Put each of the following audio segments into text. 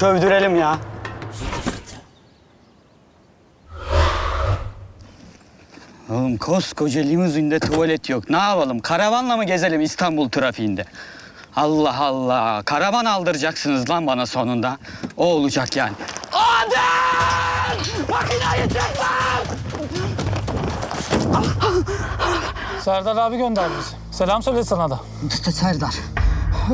Dövdürelim ya. Oğlum koskoca limuzinde tuvalet yok. Ne yapalım? Karavanla mı gezelim İstanbul trafiğinde? Allah Allah. Karavan aldıracaksınız lan bana sonunda. O olacak yani. Adem! Makinayı çek lan! Serdar abi gönderdi bizi. Selam söyle sana da. Serdar.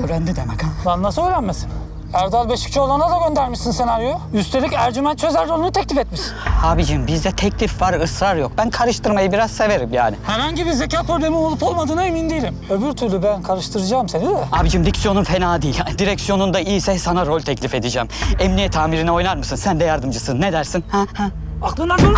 Öğrendi demek ha. Lan nasıl öğrenmesin? Erdal Beşikçioğlu'na da göndermişsin senaryoyu. Üstelik Ercüment Çözer rolünü teklif etmişsin. Abicim bizde teklif var, ısrar yok. Ben karıştırmayı biraz severim yani. Herhangi bir zeka problemi olup olmadığına emin değilim. Öbür türlü ben karıştıracağım seni de. Abicim diksiyonun fena değil. Direksiyonun da iyiyse sana rol teklif edeceğim. Emniyet amirine oynar mısın? Sen de yardımcısın. Ne dersin? Ha? Ha? Aklından dur.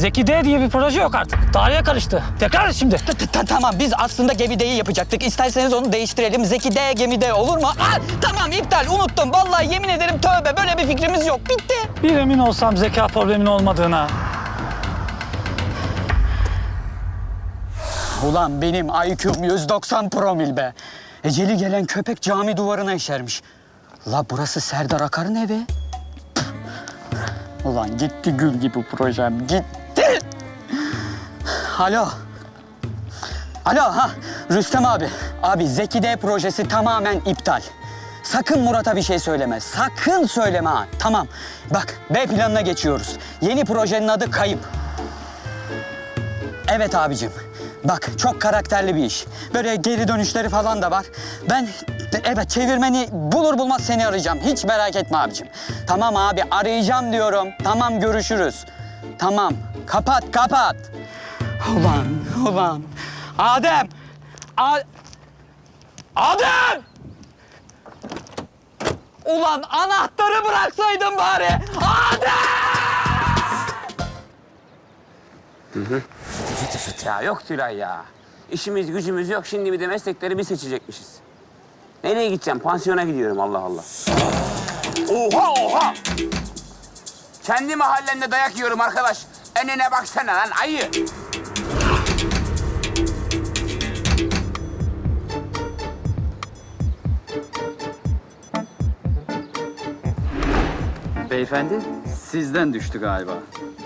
Zeki D diye bir proje yok artık. Tarihe karıştı. Tekrar et şimdi. Ta- ta- Tamam biz aslında gemideyi yapacaktık. İsterseniz onu değiştirelim. Zeki D gemide olur mu? Aa, tamam iptal unuttum. Vallahi yemin ederim tövbe böyle bir fikrimiz yok. Bitti. Bir emin olsam zeka problemin olmadığına. Ulan benim IQ'm 190 promil be. Eceli gelen köpek cami duvarına işermiş. La burası Serdar Akar'ın evi. Ulan gitti gül gibi projem gitti. Alo. Alo ha Rüstem abi. Abi Zeki D projesi tamamen iptal. Sakın Murat'a bir şey söyleme. Sakın söyleme ha. Tamam. Bak B planına geçiyoruz. Yeni projenin adı Kayıp. Evet abicim. Bak çok karakterli bir iş. Böyle geri dönüşleri falan da var. Ben evet çevirmeni bulur bulmaz seni arayacağım. Hiç merak etme abicim. Tamam abi arayacağım diyorum. Tamam görüşürüz. Tamam. Kapat kapat. Ulan ulan. Adem. A Adem. Ulan anahtarı bıraksaydın bari. Adem. Ya yok Tülay ya. İşimiz gücümüz yok. Şimdi bir de meslekleri bir seçecekmişiz. Nereye gideceğim? Pansiyona gidiyorum Allah Allah. Oha oha! Kendi mahallende dayak yiyorum arkadaş. Önüne baksana lan ayı. Beyefendi sizden düştü galiba.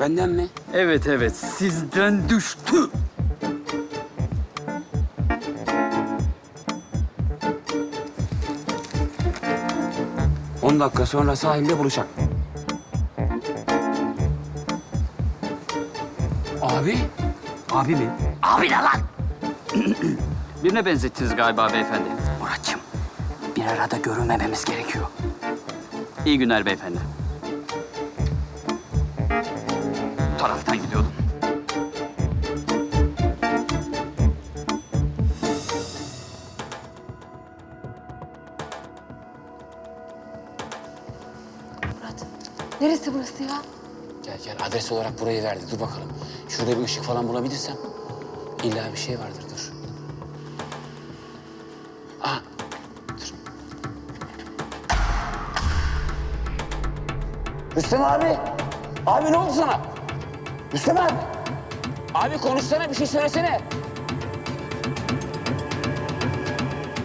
Benden mi? Evet evet sizden düştü. On dakika sonra sahilde buluşalım. Abi? Abi mi? Abi ne lan? Birine benzettiniz galiba beyefendi. Muratçım bir arada görünmememiz gerekiyor. İyi günler beyefendi. Burası ya? Gel gel adres olarak burayı verdi. Dur bakalım. Şurada bir ışık falan bulabilirsem. İlla bir şey vardır dur. Aa dur. Rüstem abi. Abi ne oldu sana? Rüstem abi. Abi konuşsana bir şey söylesene.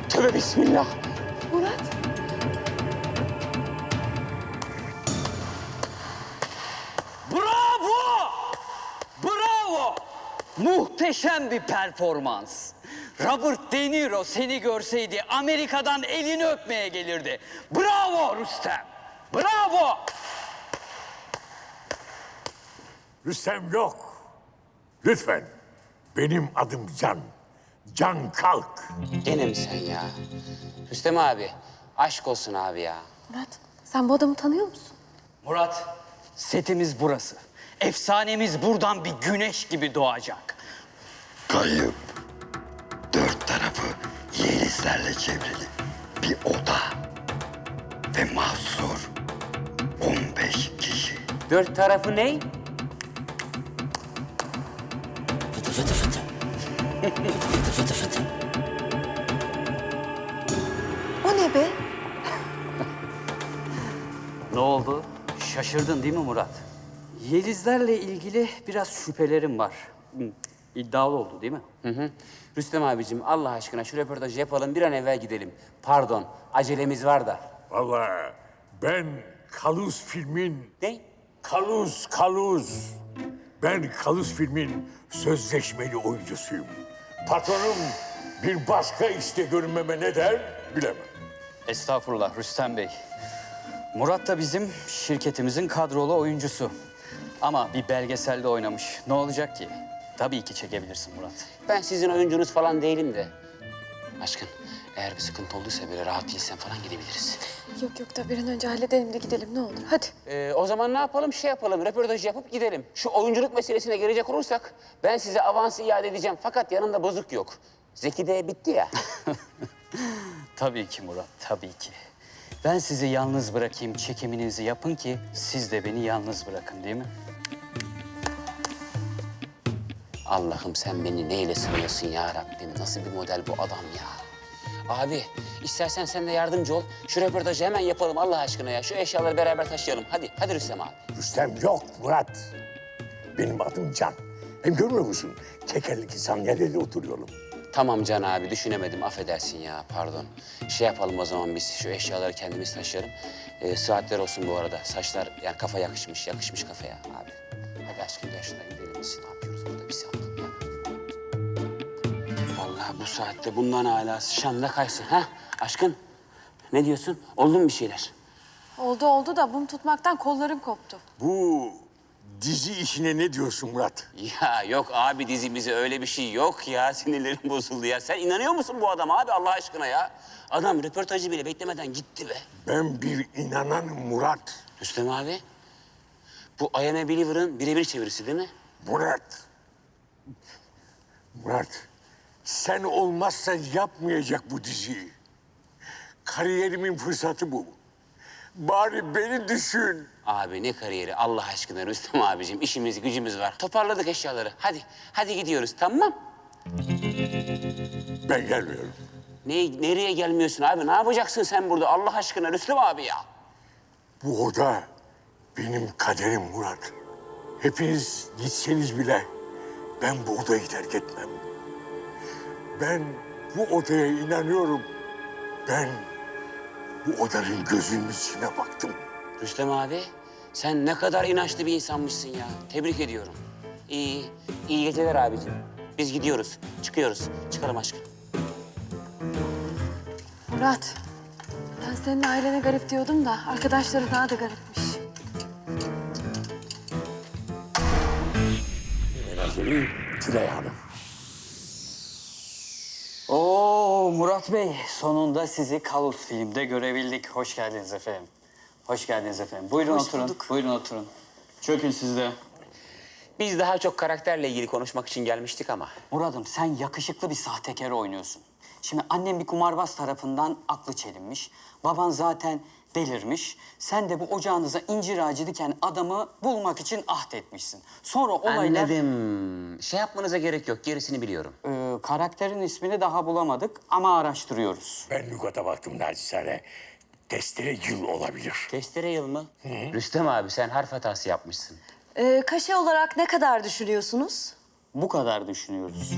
Tövbe bismillah. Muhteşem bir performans. Robert De Niro seni görseydi Amerika'dan elini öpmeye gelirdi. Bravo Rüstem! Bravo! Rüstem yok. Lütfen. Benim adım Can. Can Kalk. Gene mi sen ya? Rüstem abi. Aşk olsun abi ya. Murat sen bu adamı tanıyor musun? Murat, setimiz burası. Efsanemiz buradan bir güneş gibi doğacak. Kayıp. Dört tarafı yelizlerle çevrili bir oda. Ve mahsur 15 kişi. Dört tarafı ne? O ne be? Ne oldu? Şaşırdın değil mi Murat? Yelizlerle ilgili biraz şüphelerim var. İddialı oldu değil mi? Hı hı. Rüstem abicim Allah aşkına şu röportajı yapalım bir an evvel gidelim. Pardon acelemiz var da. Vallahi ben Kaluz filmin... Ne? Kaluz, Kaluz. Ben Kaluz filmin sözleşmeli oyuncusuyum. Patronum bir başka işte görünmeme ne der bilemem. Estağfurullah Rüstem Bey. Murat da bizim şirketimizin kadrolu oyuncusu. Ama bir belgeselde oynamış. Ne olacak ki? Tabii ki çekebilirsin Murat. Ben sizin oyuncunuz falan değilim de. Aşkın eğer bir sıkıntı olduysa böyle rahat değilsen falan gidebiliriz. Yok yok da bir an önce halledelim de gidelim ne olur. Hadi. Ee, o zaman ne yapalım? Şey yapalım, röportaj yapıp gidelim. Şu oyunculuk meselesine gelecek olursak ben size avansı iade edeceğim fakat yanında bozuk yok. Zeki de bitti ya. Tabii ki Murat, tabii ki. Ben sizi yalnız bırakayım, çekiminizi yapın ki siz de beni yalnız bırakın değil mi? Allah'ım sen beni neyle sınıyorsun ya Rabbim? Nasıl bir model bu adam ya? Abi istersen sen de yardımcı ol. Şu röportajı hemen yapalım Allah aşkına ya. Şu eşyaları beraber taşıyalım. Hadi, hadi Rüstem abi. Rüstem yok Murat. Benim adım Can. Hem görmüyor musun? Tekerlekli sandalyede oturuyorum. Tamam Can abi düşünemedim affedersin ya pardon. Şey yapalım o zaman biz şu eşyaları kendimiz taşıyalım. Ee, saatler olsun bu arada. Saçlar yani kafa yakışmış, yakışmış kafaya abi. Hadi aşkım gel şuna gidelim biz. Ne yapıyoruz burada bir saniye ya. Vallahi bu saatte bundan hala Şam'da kaysın. Ha aşkın ne diyorsun? Oldu mu bir şeyler? Oldu oldu da mum tutmaktan kollarım koptu. Bu dizi işine ne diyorsun Murat? Ya yok abi dizimize öyle bir şey yok ya. Sinirlerim bozuldu ya. Sen inanıyor musun bu adama abi Allah aşkına ya? Adam röportajı bile beklemeden gitti be. Ben bir inananım Murat. Rüstem abi, bu I Am a Believer'ın birebir çevirisi değil mi? Murat. Murat. Sen olmazsan yapmayacak bu diziyi. Kariyerimin fırsatı bu. Bari beni düşün. Abi ne kariyeri Allah aşkına Rüstem abicim. işimiz gücümüz var. Toparladık eşyaları. Hadi, hadi gidiyoruz tamam. Ben gelmiyorum. Ne, nereye gelmiyorsun abi? Ne yapacaksın sen burada Allah aşkına Rüstem abi ya? Bu oda benim kaderim Murat. Hepiniz gitseniz bile ben bu odayı terk etmem. Ben bu odaya inanıyorum. Ben bu odanın gözünün içine baktım. Rüstem abi, sen ne kadar inançlı bir insanmışsın ya. Tebrik ediyorum. İyi, iyi geceler abicim. Biz gidiyoruz, çıkıyoruz. Çıkalım aşkım. Murat. Ben senin ailene garip diyordum da arkadaşları daha da garipmiş. Menajeri Tülay Hanım. Oo Murat Bey, sonunda sizi Kalus filmde görebildik. Hoş geldiniz efendim. Hoş geldiniz efendim. Buyurun oturun. Buyurun oturun. Çökün siz de. Biz daha çok karakterle ilgili konuşmak için gelmiştik ama. Murat'ım sen yakışıklı bir sahtekar oynuyorsun. Şimdi annem bir kumarbaz tarafından aklı çelinmiş. Baban zaten delirmiş. Sen de bu ocağınıza incir ağacı diken adamı bulmak için ahd etmişsin. Sonra olaylar... Anladım. Şey yapmanıza gerek yok. Gerisini biliyorum. Ee, karakterin ismini daha bulamadık ama araştırıyoruz. Ben lügata baktım naçizane. Testere yıl olabilir. Testere yıl mı? Rüstem abi sen harf hatası yapmışsın. Ee, kaşe olarak ne kadar düşünüyorsunuz? Bu kadar düşünüyoruz.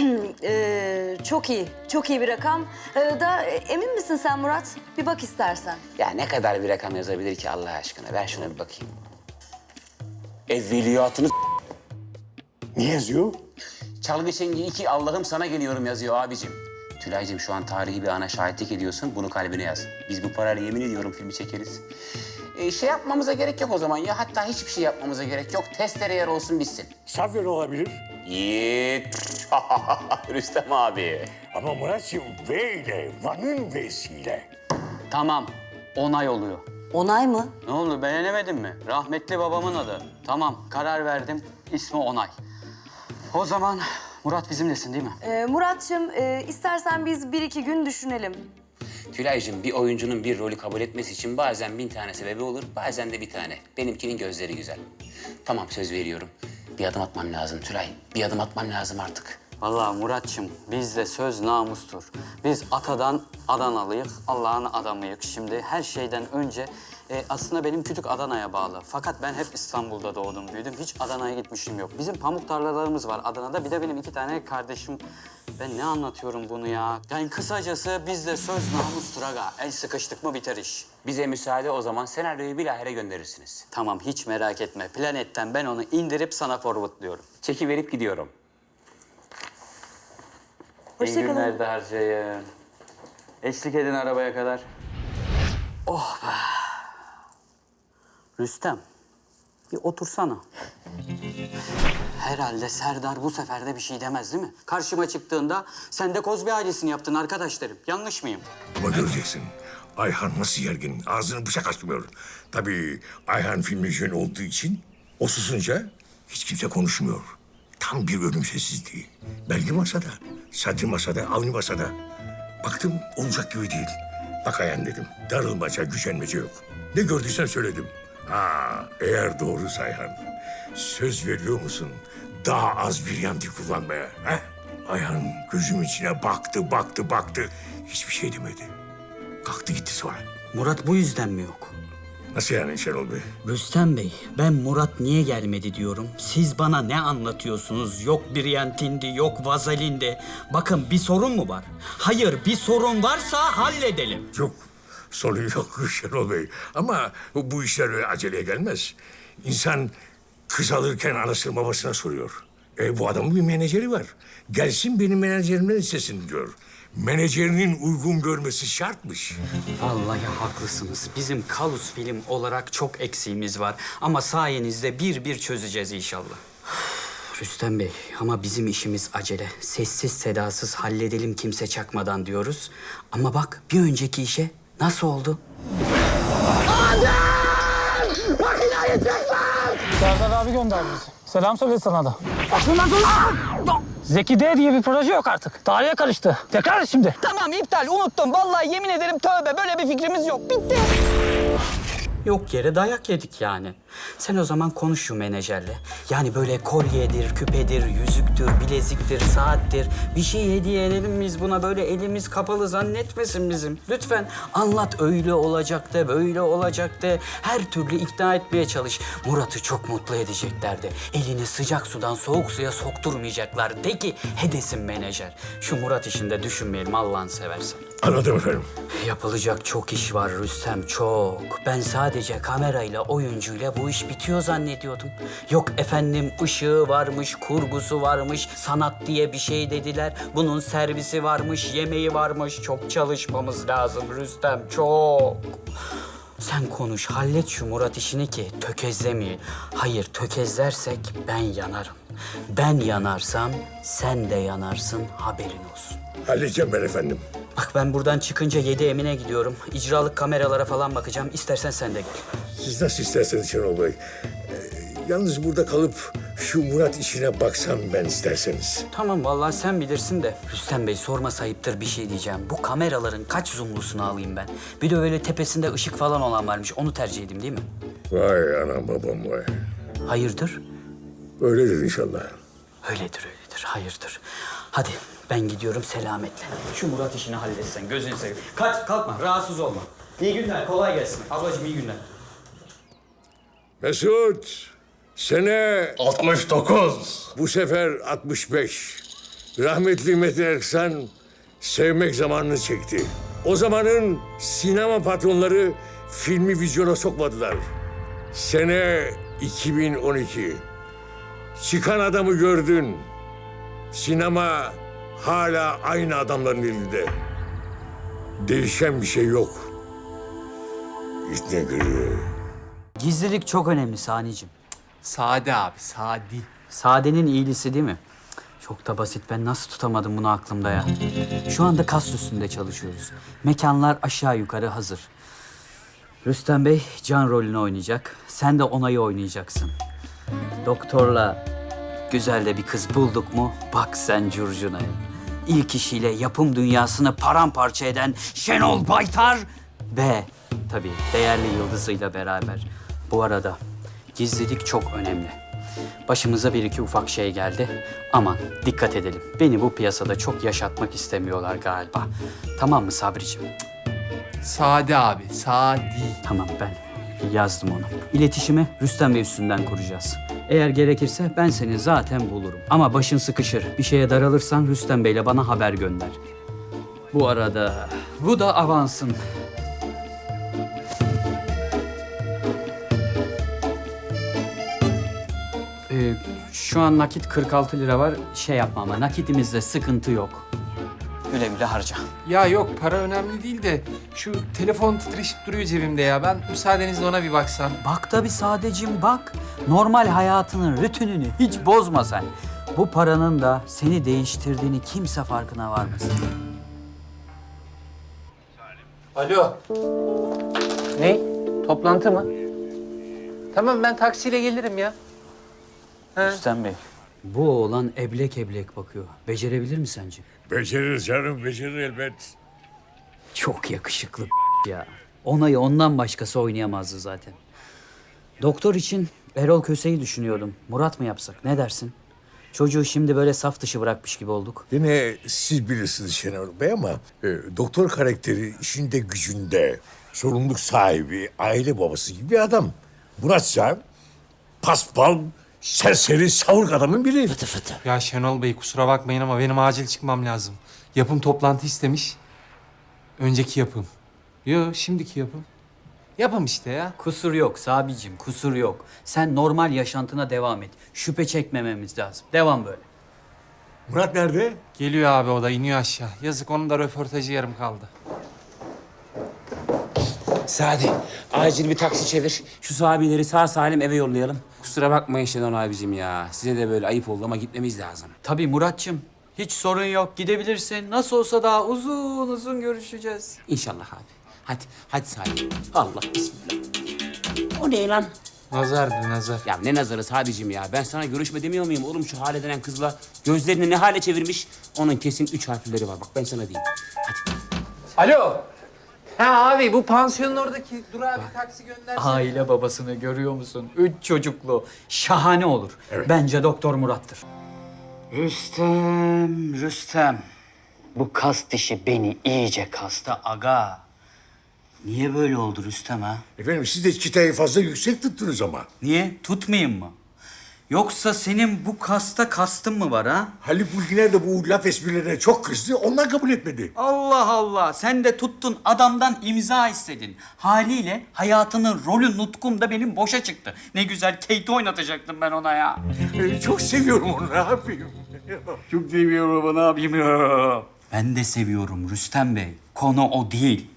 Ee, çok iyi, çok iyi bir rakam. Ee, da e, emin misin sen Murat? Bir bak istersen. Ya ne kadar bir rakam yazabilir ki Allah aşkına? Ver şuna bir bakayım. Evveliyatını Ne yazıyor? Çalgı Çengi 2 Allah'ım sana geliyorum yazıyor abicim. Tülay'cığım şu an tarihi bir ana şahitlik ediyorsun. Bunu kalbine yaz. Biz bu parayla yemin ediyorum filmi çekeriz. Ee, şey yapmamıza gerek yok o zaman ya. Hatta hiçbir şey yapmamıza gerek yok. Testere yer olsun bitsin. Savyon olabilir. Yiğit. Rüstem abi. Ama Murat'cığım V ile, Van'ın V'siyle. Tamam, onay oluyor. Onay mı? Ne oldu beğenemedin mi? Rahmetli babamın adı. Tamam, karar verdim. İsmi Onay. O zaman Murat bizimlesin değil mi? Ee, Muratçım, e, istersen biz bir iki gün düşünelim. Tülay'cığım bir oyuncunun bir rolü kabul etmesi için bazen bin tane sebebi olur, bazen de bir tane. Benimkinin gözleri güzel. Tamam söz veriyorum. Bir adım atmam lazım Tülay. Bir adım atmam lazım artık. Vallahi Muratçım bizde söz namustur. Biz atadan Adanalıyık, Allah'ın adamıyık. Şimdi her şeyden önce e, aslında benim kütük Adana'ya bağlı. Fakat ben hep İstanbul'da doğdum, büyüdüm. Hiç Adana'ya gitmişim yok. Bizim pamuk tarlalarımız var Adana'da. Bir de benim iki tane kardeşim. Ben ne anlatıyorum bunu ya? Yani kısacası bizde söz namustur aga. El sıkıştık mı biter iş. Bize müsaade o zaman senaryoyu bilahare gönderirsiniz. Tamam hiç merak etme. Planetten ben onu indirip sana forwardlıyorum. Çeki verip gidiyorum. İyi günler de. Eşlik edin arabaya kadar. Oh be. Rüstem, bir otursana. Herhalde Serdar bu sefer de bir şey demez değil mi? Karşıma çıktığında sen de Kozbi ailesini yaptın arkadaş derim. Yanlış mıyım? Ama göreceksin. Ayhan nasıl yergin, ağzını bıçak açmıyor. Tabii Ayhan filmi jön olduğu için o susunca hiç kimse konuşmuyor. Tam bir ölüm sessizliği. Belgi masada, Sadri masada, Avni masada. Baktım olacak gibi değil. Bak Ayhan dedim, darılmaca, gücenmece yok. Ne gördüysen söyledim. Ha, eğer doğruysa Ayhan, söz veriyor musun daha az bir yanti kullanmaya? He? Ayhan gözüm içine baktı, baktı, baktı. Hiçbir şey demedi. Kalktı gitti sonra. Murat bu yüzden mi yok? Nasıl yani Şenol Bey? Rüstem Bey, ben Murat niye gelmedi diyorum. Siz bana ne anlatıyorsunuz? Yok Briantindi, yok Vazelindi. Bakın bir sorun mu var? Hayır, bir sorun varsa halledelim. Yok, sorun yok Şenol Bey. Ama bu işler öyle aceleye gelmez. İnsan kız alırken anasını babasına soruyor. E, bu adamın bir menajeri var. Gelsin benim menajerimden istesin diyor. Menajerinin uygun görmesi şartmış. Vallahi haklısınız. Bizim Kalus film olarak çok eksiğimiz var. Ama sayenizde bir bir çözeceğiz inşallah. Rüstem Bey ama bizim işimiz acele. Sessiz sedasız halledelim kimse çakmadan diyoruz. Ama bak bir önceki işe nasıl oldu? Serdar abi gönderdi bizi. Selam söyle sana da. Aklından sonra... Zeki D diye bir proje yok artık. Tarihe karıştı. Tekrar şimdi. Tamam iptal unuttum. Vallahi yemin ederim tövbe böyle bir fikrimiz yok. Bitti. Yok yere dayak yedik yani. Sen o zaman konuş şu menajerle. Yani böyle kolyedir, küpedir, yüzüktür, bileziktir, saattir. Bir şey hediye edelim biz buna böyle elimiz kapalı zannetmesin bizim. Lütfen anlat öyle olacak de, böyle olacak de. Her türlü ikna etmeye çalış. Murat'ı çok mutlu edeceklerdi. Elini sıcak sudan soğuk suya sokturmayacaklar. De ki hedesin menajer. Şu Murat işinde düşünmeyelim Allah'ını seversen. Anladım efendim. Yapılacak çok iş var Rüstem, çok. Ben sadece kamerayla, oyuncuyla bu iş bitiyor zannediyordum. Yok efendim ışığı varmış, kurgusu varmış, sanat diye bir şey dediler. Bunun servisi varmış, yemeği varmış. Çok çalışmamız lazım Rüstem, çok. Sen konuş, hallet şu Murat işini ki tökezlemeyin. Hayır, tökezlersek ben yanarım. Ben yanarsam sen de yanarsın, haberin olsun. Halledeceğim ben efendim. Bak ben buradan çıkınca yedi Emine gidiyorum. İcralık kameralara falan bakacağım. İstersen sen de gel. Siz nasıl isterseniz Şenol Bey. Ee, yalnız burada kalıp şu Murat işine baksam ben isterseniz. Tamam vallahi sen bilirsin de. Rüstem Bey sorma sayıptır bir şey diyeceğim. Bu kameraların kaç zoomlusunu alayım ben? Bir de öyle tepesinde ışık falan olan varmış. Onu tercih edeyim değil mi? Vay anam babam vay. Hayırdır? Öyledir inşallah. Öyledir öyledir. Hayırdır. Hadi ben gidiyorum selametle. Şu Murat işini halletsen gözünü seveyim. Kaç kalkma rahatsız olma. İyi günler kolay gelsin. Ablacığım iyi günler. Mesut, sene 69. bu sefer 65. Rahmetli Metin Erksan sevmek zamanını çekti. O zamanın sinema patronları filmi vizyona sokmadılar. Sene 2012. Çıkan adamı gördün. Sinema hala aynı adamların elinde. Değişen bir şey yok. İşte. Gizlilik çok önemli Sani'cim. Sade abi, sadi. Sadenin iyilisi değil mi? Çok da basit. Ben nasıl tutamadım bunu aklımda ya? Şu anda kas üstünde çalışıyoruz. Mekanlar aşağı yukarı hazır. Rüstem Bey can rolünü oynayacak. Sen de onayı oynayacaksın. Doktorla güzel de bir kız bulduk mu? Bak sen curcunaya. İlk işiyle yapım dünyasını paramparça eden Şenol Baytar ve tabii değerli yıldızıyla beraber. Bu arada gizlilik çok önemli. Başımıza bir iki ufak şey geldi. Aman dikkat edelim. Beni bu piyasada çok yaşatmak istemiyorlar galiba. Tamam mı Sabriciğim? Sade abi, Sadi. Tamam ben yazdım onu. İletişimi Rüstem Bey üstünden kuracağız. Eğer gerekirse ben seni zaten bulurum. Ama başın sıkışır. Bir şeye daralırsan Rüstem Bey'le bana haber gönder. Bu arada bu da avansın. Ee, şu an nakit 46 lira var. Şey yapma ama nakitimizde sıkıntı yok. Güle güle harca. Ya yok para önemli değil de şu telefon titreşip duruyor cebimde ya. Ben müsaadenizle ona bir baksam. Bak tabii sadecim bak. Normal hayatının rutinini hiç bozma sen. Bu paranın da seni değiştirdiğini kimse farkına varmasın. Alo. Ne? Toplantı mı? Tamam ben taksiyle gelirim ya. Rüstem Bey. Bu oğlan eblek eblek bakıyor. Becerebilir mi sence? Becerir canım, becerir elbet. Çok yakışıklı ya. Onayı ondan başkası oynayamazdı zaten. Doktor için Erol Köse'yi düşünüyordum. Murat mı yapsak? Ne dersin? Çocuğu şimdi böyle saf dışı bırakmış gibi olduk. Yine siz bilirsiniz Şenol Bey ama e, doktor karakteri işinde gücünde, sorumluluk sahibi, aile babası gibi bir adam. Muratsa paspal, serseri, savurk adamın biri. Fıtı fıtı. Ya Şenol Bey kusura bakmayın ama benim acil çıkmam lazım. Yapım toplantı istemiş. Önceki yapım. Yo şimdiki yapım. Yapım işte ya. Kusur yok Sabicim, kusur yok. Sen normal yaşantına devam et. Şüphe çekmememiz lazım. Devam böyle. Murat nerede? Geliyor abi o da iniyor aşağı. Yazık onun da röportajı yarım kaldı. Sadi, acil bir taksi çevir. Şu sahabileri sağ salim eve yollayalım. Kusura bakmayın Şenol abicim ya. Size de böyle ayıp oldu ama gitmemiz lazım. Tabii Muratçım. Hiç sorun yok. Gidebilirsin. Nasıl olsa daha uzun uzun görüşeceğiz. İnşallah abi. Hadi, hadi Sadi. Allah bismillah. O ne lan? Nazardı nazar. Ya ne nazarı Sadicim ya. Ben sana görüşme demiyor muyum oğlum şu hale denen kızla? Gözlerini ne hale çevirmiş? Onun kesin üç harfleri var. Bak ben sana diyeyim. Hadi. Alo. Ha abi bu pansiyonun oradaki durağa bir taksi göndersene. Aile babasını görüyor musun? Üç çocuklu. Şahane olur. Bence Doktor Murat'tır. Rüstem, Rüstem. Bu kas dişi beni iyice kasta aga. Niye böyle oldu Rüstem ha? Efendim siz de çıtayı fazla yüksek tuttunuz ama. Niye? Tutmayayım mı? Yoksa senin bu kasta kastın mı var ha? Haluk Bulginer de bu laf esprilerine çok kızdı. Ondan kabul etmedi. Allah Allah sen de tuttun adamdan imza istedin. Haliyle hayatının rolü nutkum da benim boşa çıktı. Ne güzel Kate oynatacaktım ben ona ya. Ee, çok seviyorum onu ne yapayım? Çok seviyorum ama ne yapayım ya? Ben de seviyorum Rüstem Bey. Konu o değil.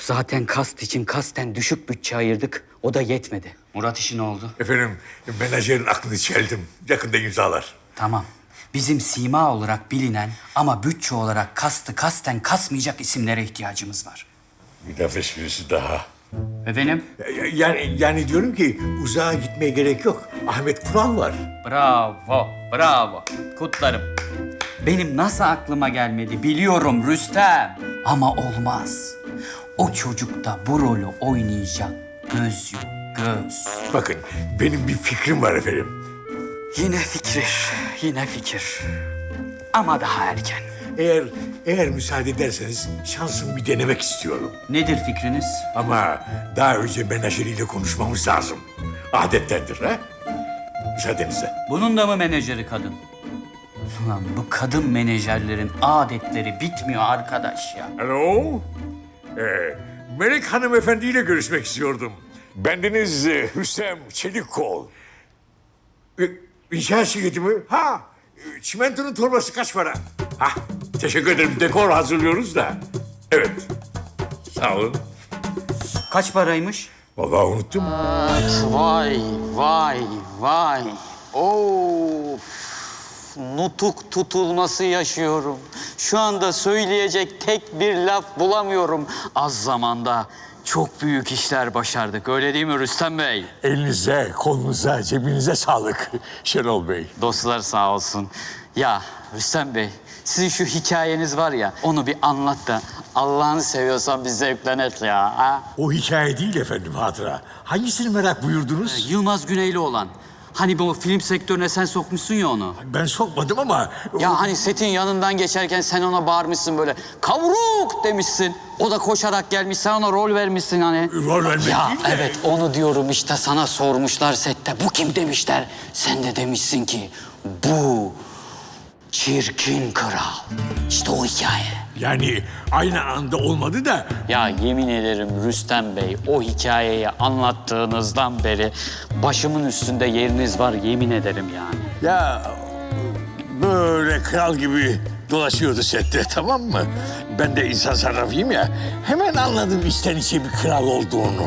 Zaten kast için kasten düşük bütçe ayırdık. O da yetmedi. Murat işi ne oldu? Efendim menajerin aklını çeldim. Yakında imzalar. Tamam. Bizim sima olarak bilinen ama bütçe olarak kastı kasten kasmayacak isimlere ihtiyacımız var. Bir laf esprisi daha. Efendim? Yani, yani diyorum ki uzağa gitmeye gerek yok. Ahmet Kural var. Bravo, bravo. Kutlarım. Benim nasıl aklıma gelmedi biliyorum Rüstem. Ama olmaz. O çocukta bu rolü oynayacak göz yok, göz. Bakın benim bir fikrim var efendim. Yine fikir, yine fikir. Ama daha erken. Eğer eğer müsaade ederseniz şansımı bir denemek istiyorum. Nedir fikriniz? Ama daha önce menajeriyle konuşmamız lazım. Adettendir ha? Müsaadenizle. Bunun da mı menajeri kadın? Ulan bu kadın menajerlerin adetleri bitmiyor arkadaş ya. Alo? Ee, Melek hanımefendiyle görüşmek istiyordum. Bendeniz e, Hüsem Çelikkol. E, inşaat şirketi mi? Ha, e, çimentonun torbası kaç para? Ha, teşekkür ederim. Dekor hazırlıyoruz da. Evet. Sağ olun. Kaç paraymış? Vallahi unuttum. Vay, vay, vay. Of. Nutuk tutulması yaşıyorum. Şu anda söyleyecek tek bir laf bulamıyorum. Az zamanda çok büyük işler başardık. Öyle değil mi Rüstem Bey? Elinize, kolunuza, cebinize sağlık Şenol Bey. Dostlar sağ olsun. Ya Rüstem Bey, sizin şu hikayeniz var ya, onu bir anlat da Allah'ını seviyorsan biz zevklenek ya. Ha? O hikaye değil efendim hatıra. Hangisini merak buyurdunuz? Yılmaz Güneyli olan. Hani bu film sektörüne sen sokmuşsun ya onu. Ben sokmadım ama... Ya hani setin yanından geçerken sen ona bağırmışsın böyle kavruk demişsin. O da koşarak gelmiş sen ona rol vermişsin hani. Rol vermek Ya değil de- evet onu diyorum işte sana sormuşlar sette. Bu kim demişler. Sen de demişsin ki bu çirkin kral. İşte o hikaye. Yani aynı anda olmadı da... Ya yemin ederim Rüstem Bey o hikayeyi anlattığınızdan beri başımın üstünde yeriniz var yemin ederim yani. Ya böyle kral gibi dolaşıyordu sette tamam mı? Ben de insan sarrafıyım ya. Hemen anladım içten içe bir kral olduğunu.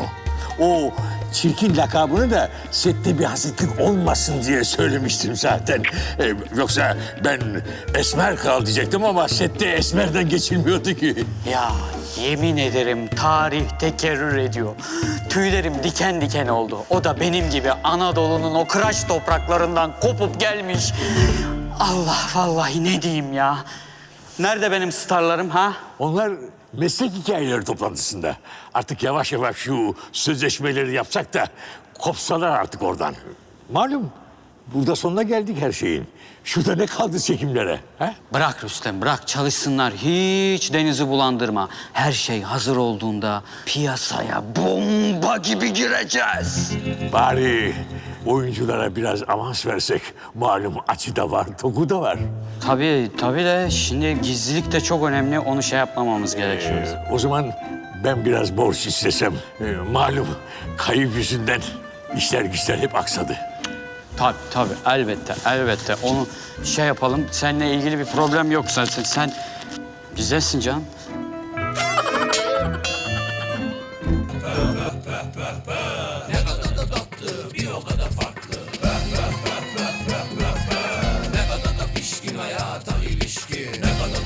O çirkin lakabını da sette bir hasretlik olmasın diye söylemiştim zaten. Ee, yoksa ben esmer kral diyecektim ama sette esmerden geçilmiyordu ki. Ya yemin ederim tarih tekerrür ediyor. Tüylerim diken diken oldu. O da benim gibi Anadolu'nun o kıraç topraklarından kopup gelmiş. Allah vallahi ne diyeyim ya. Nerede benim starlarım ha? Onlar meslek hikayeleri toplantısında. Artık yavaş yavaş şu sözleşmeleri yapsak da kopsalar artık oradan. Malum burada sonuna geldik her şeyin. Şurada ne kaldı çekimlere? He? Bırak Rüstem bırak çalışsınlar. Hiç denizi bulandırma. Her şey hazır olduğunda piyasaya bomba gibi gireceğiz. Bari oyunculara biraz avans versek. Malum açı da var, doku da var. Tabii tabii de şimdi gizlilik de çok önemli. Onu şey yapmamamız gerekiyor. Ee, o zaman ben biraz borç istesem. Ee, malum kayıp yüzünden işler güçler hep aksadı. Tabii tabii elbette elbette onu şey yapalım. Seninle ilgili bir problem yok zaten. Sen güzelsin Can.